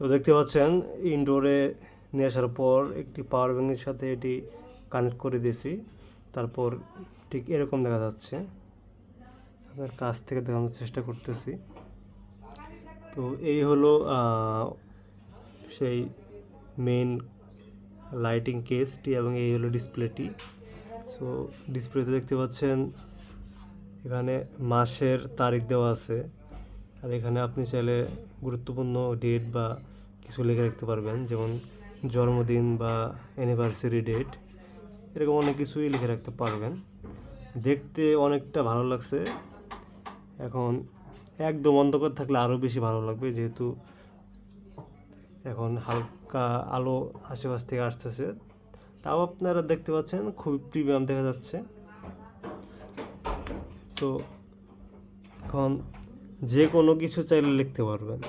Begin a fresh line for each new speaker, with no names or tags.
তো দেখতে পাচ্ছেন ইনডোরে নিয়ে আসার পর একটি পাওয়ার ব্যাঙ্কের সাথে এটি কানেক্ট করে দিয়েছি। তারপর ঠিক এরকম দেখা যাচ্ছে। আপনার কাছ থেকে দেখানোর চেষ্টা করতেছি। তো এই হলো সেই মেন লাইটিং কেসটি এবং এই হলো ডিসপ্লেটি সো ডিসপ্লেতে দেখতে পাচ্ছেন, এখানে মাসের তারিখ দেওয়া আছে। আর এখানে আপনি চাইলে গুরুত্বপূর্ণ ডেট বা কিছু লিখে রাখতে পারবেন, যেমন জন্মদিন বা অ্যানিভার্সারি ডেট এরকম অনেক কিছুই লিখে রাখতে পারবেন। দেখতে অনেকটা ভালো লাগছে। এখন একদম অন্ধকার থাকলে আরও বেশি ভালো লাগবে, যেহেতু এখন হালকা আলো আশেপাশ থেকে আসতেছে। তাও আপনারা দেখতে পাচ্ছেন, খুবই প্রিমিয়াম দেখা যাচ্ছে। তো এখন যে কোনো কিছু চাইলে লিখতে পারবেন।